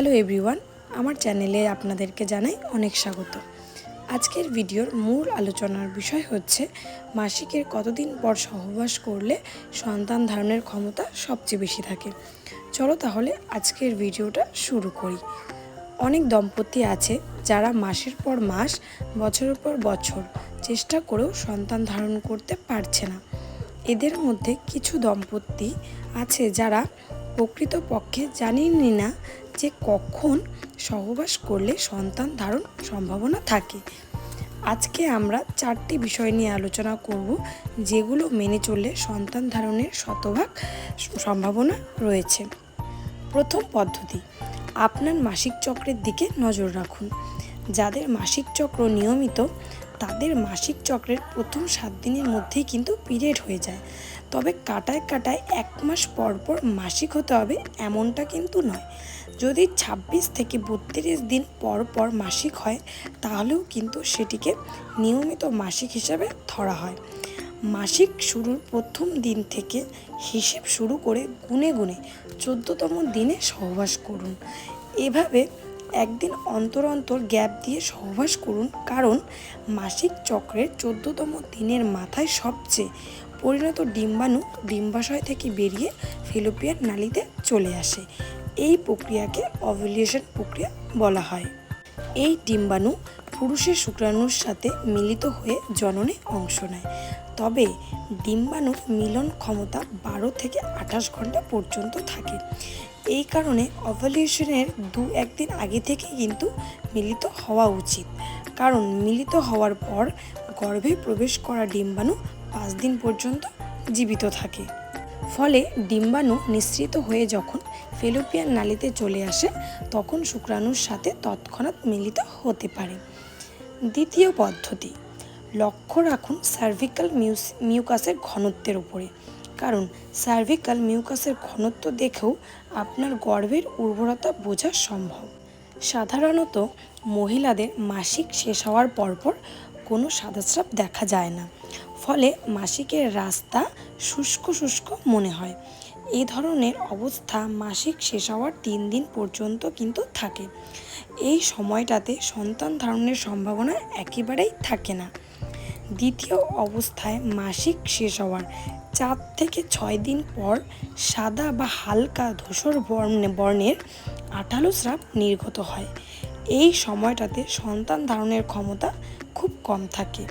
Hello everyone, আমার চ্যানেলে আপনাদেরকে জানাই অনেক স্বাগত। আজকের ভিডিওর মূল আলোচনার বিষয় হচ্ছে মাসিকের কতদিন পর সহবাস করলে সন্তান ধারণের ক্ষমতা সবচেয়ে বেশি থাকে। চলো তাহলে আজকের ভিডিওটা শুরু করি। অনেক দম্পতি আছে যারা মাসের পর মাস, বছরের পর বছর চেষ্টা করেও সন্তান ধারণ করতে পারছে না। এদের মধ্যে কিছু দম্পতি আছে যারা প্রকৃতপক্ষে জানেনই না যে কখন সহবাস করলে সন্তান ধারণ সম্ভাবনা থাকে। আজকে আমরা চারটি বিষয় নিয়ে আলোচনা করব, যেগুলো মেনে চললে সন্তান ধারণের শতভাগ সম্ভাবনা রয়েছে। প্রথম পদ্ধতি, আপনার মাসিক চক্রের দিকে নজর রাখুন। যাদের মাসিক চক্র নিয়মিত তাদের মাসিক চক্রের প্রথম সাত দিনের মধ্যেই কিন্তু পিরিয়ড হয়ে যায়। তবে কাটায় কাটায় এক মাস পর পর মাসিক হতে হবে এমনটা কিন্তু নয়। যদি ২৬ থেকে বত্রিশ দিন পর পর মাসিক হয়, তাহলেও কিন্তু সেটিকে নিয়মিত মাসিক হিসাবে ধরা হয়। মাসিক শুরুর প্রথম দিন থেকে হিসেব শুরু করে গুনে গুনে চোদ্দতম দিনে সহবাস করুন। এভাবে একদিন অন্তর অন্তর গ্যাপ দিয়ে সহবাস করুন, কারণ মাসিক চক্রের চোদ্দতম দিনের মাথায় সবচেয়ে পরিণত ডিম্বাণু ডিম্বাশয় থেকে বেরিয়ে ফিলোপিয়ান নালিতে চলে আসে। এই প্রক্রিয়াকে অভুলেশন প্রক্রিয়া বলা হয়। এই ডিম্বাণু পুরুষের শুক্রাণুর সাথে মিলিত হয়ে জননে অংশ নেয়। তবে ডিম্বাণুর মিলন ক্ষমতা বারো থেকে আঠাশ ঘণ্টা পর্যন্ত থাকে। এই কারণে অভলিউশনের দু একদিন আগে থেকে কিন্তু মিলিত হওয়া উচিত। কারণ মিলিত হওয়ার পর গর্ভে প্রবেশ করা ডিম্বাণু পাঁচ দিন পর্যন্ত জীবিত থাকে। ফলে ডিম্বাণু নিঃসৃত হয়ে যখন ফেলোপিয়ান নালীতে চলে আসে, তখন শুক্রাণুর সাথে তৎক্ষণাৎ মিলিত হতে পারে। দ্বিতীয় পদ্ধতি, লক্ষ্য রাখুন সার্ভিক্যাল মিউকাসের ঘনত্বের উপরে। কারণ সার্ভিক্যাল মিউকাসের ঘনত্ব দেখেও আপনার গর্ভের উর্বরতা বোঝা সম্ভব। সাধারণত মহিলাদের মাসিক শেষ হওয়ার পরপর কোনো সাদাস্রাব দেখা যায় না। ফলে মাসিকের রাস্তা শুষ্ক শুষ্ক মনে হয়। এই ধরনের অবস্থা মাসিক শেষ হওয়ার তিন দিন পর্যন্ত কিন্তু থাকে। এই সময়টাতে সন্তান ধারণের সম্ভাবনা একেবারেই থাকে না। দ্বিতীয় অবস্থায় মাসিক শেষ হওয়ার চার থেকে ছয় দিন পর সাদা বা হালকা ধূসর বর্ণে বর্ণের আঠালো স্রাব নির্গত হয়। এই সময়টাতে সন্তান ধারণের ক্ষমতা খুব কম থাকে।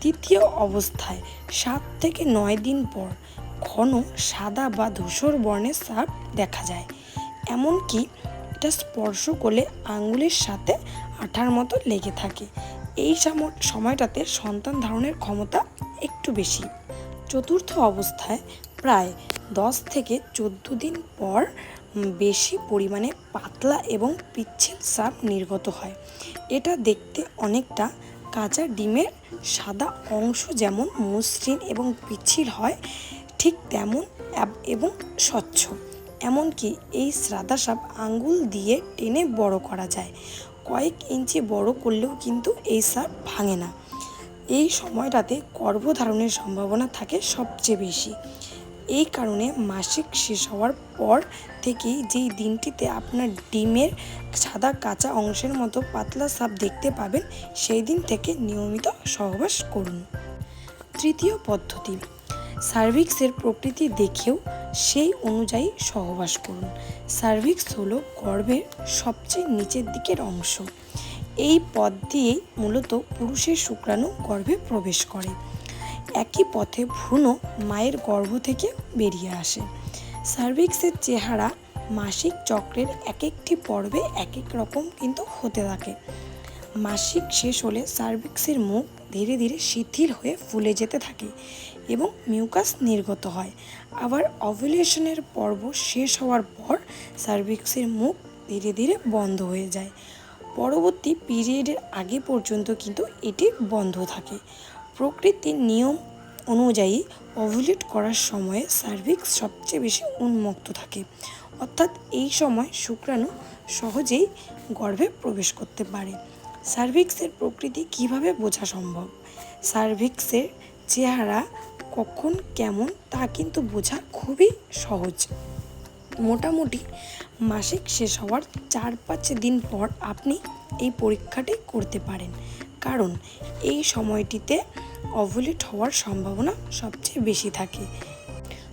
তৃতীয় অবস্থায় সাত থেকে নয় দিন পর ঘন সাদা বা ধূসর বর্ণের স্রাব দেখা যায়। এমনকি এটা স্পর্শ করলে আঙ্গুলের সাথে আঠার মতো লেগে থাকে। এই সময়টাতে সন্তান ধারণের ক্ষমতা একটু বেশি। চতুর্থ অবস্থায় প্রায় দশ থেকে চোদ্দ দিন পর বেশি পরিমাণে পাতলা এবং পিচ্ছিল সাপ নির্গত হয়। এটা দেখতে অনেকটা কাঁচা ডিমের সাদা অংশ যেমন মসৃণ এবং পিচ্ছিল হয়, ঠিক তেমন এবং স্বচ্ছ। এমনকি এই শ্রাদা সাপ আঙ্গুল দিয়ে টেনে বড় করা যায়। কয়েক ইঞ্চি বড় করলেও কিন্তু এই সাপ ভাঙে না। এই সময়টাতে গর্ভধারণের সম্ভাবনা থাকে সবচেয়ে বেশি। এই কারণে মাসিক শেষ হওয়ার পর থেকেই যেই দিনটিতে আপনার ডিমের সাদা কাঁচা অংশের মতো পাতলা সাপ দেখতে পাবেন, সেই দিন থেকে নিয়মিত সহবাস করুন। তৃতীয় পদ্ধতি, সার্ভিক্সের প্রকৃতি দেখেও সেই অনুযায়ী সহবাস করুন। সার্ভিক্স হলো গর্ভের সবচেয়ে নিচের দিকের অংশ। এই পথ দিয়েই মূলত পুরুষের শুক্রাণু গর্ভে প্রবেশ করে। একই পথে ভ্রূণ মায়ের গর্ভ থেকে বেরিয়ে আসে। সার্ভিক্সের চেহারা মাসিক চক্রের এক একটি পর্বে এক এক রকম কিন্তু হতে থাকে। মাসিক শেষ হলে সার্ভিক্সের মুখ ধীরে ধীরে শিথিল হয়ে ফুলে যেতে থাকে এবং মিউকাস নির্গত হয়। আবার অভুলেশনের পর্ব শেষ হওয়ার পর সার্ভিক্সের মুখ ধীরে ধীরে বন্ধ হয়ে যায়। পরবর্তী পিরিয়ডের আগে পর্যন্ত কিন্তু এটি বন্ধ থাকে। প্রকৃতির নিয়ম অনুযায়ী অভুলেট করার সময়ে সার্ভিক্স সবচেয়ে বেশি উন্মুক্ত থাকে। অর্থাৎ এই সময় শুক্রাণু সহজেই গর্ভে প্রবেশ করতে পারে। সার্ভিক্সের প্রকৃতি কীভাবে বোঝা সম্ভব? সার্ভিক্সের চেহারা কখন কেমন তা কিন্তু বোঝা খুবই সহজ। মোটামুটি মাসিক শেষ হওয়ার চার পাঁচ দিন পর আপনি এই পরীক্ষাটি করতে পারেন। কারণ এই সময়টিতে অভুলেট হওয়ার সম্ভাবনা সবচেয়ে বেশি থাকে।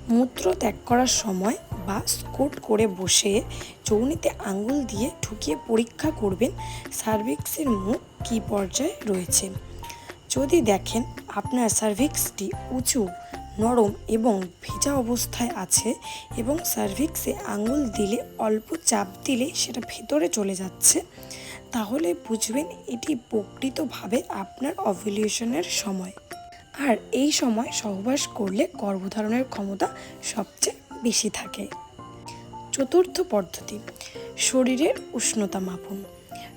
মূত্র ত্যাগ করার সময় বা স্কোট করে বসে চৌনিতে আঙ্গুল দিয়ে ঠুকিয়ে পরীক্ষা করবেন সার্ভিক্সের মুখ কী পর্যায়ে রয়েছে। যদি দেখেন আপনার সার্ভিক্সটি উঁচু নরম এবং ভেজা অবস্থায় আছে এবং সার্ভিক্সে আঙুল দিলে, অল্প চাপ দিলে সেটা ভেতরে চলে যাচ্ছে। তাহলে বুঝবেন এটি প্রকৃতভাবে আপনার অভলিউশনের সময়। আর এই সময় সহবাস করলে গর্ভধারণের ক্ষমতা সবচেয়ে বেশি থাকে। চতুর্থ পদ্ধতি, শরীরের উষ্ণতা মাপুন।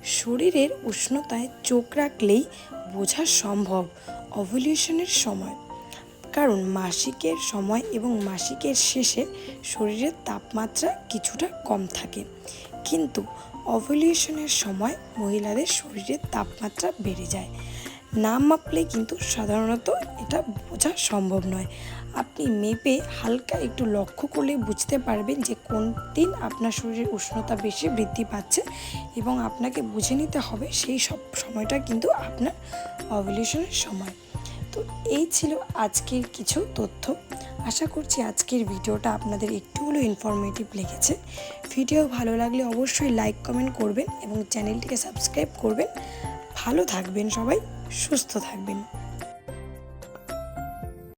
শরীরের উষ্ণতায় চোখ রাখলেই বোঝা সম্ভব অভলিউশনের সময়। কারণ মাসিকের সময় এবং মাসিকের শেষে শরীরের তাপমাত্রা কিছুটা কম থাকে। কিন্তু অভলিউশনের সময় মহিলাদের শরীরের তাপমাত্রা বেড়ে যায়। না মাপলে কিন্তু সাধারণত এটা বোঝা সম্ভব নয়। আপনি মেপে হালকা একটু লক্ষ্য করলে বুঝতে পারবেন যে কোন দিন আপনার শরীরের উষ্ণতা বেশি বৃদ্ধি পাচ্ছে এবং আপনাকে বুঝে নিতে হবে সেই সব সময়টা কিন্তু আপনার অভলিউশনের সময়। তো এই ছিল আজকের কিছু তথ্য। আশা করছি আজকের ভিডিওটা আপনাদের একটু হলেও ইনফরমেটিভ লেগেছে। ভিডিও ভালো লাগলে অবশ্যই লাইক কমেন্ট করবেন এবং চ্যানেলটিকে সাবস্ক্রাইব করবেন। ভালো থাকবেন সবাই, সুস্থ থাকবেন।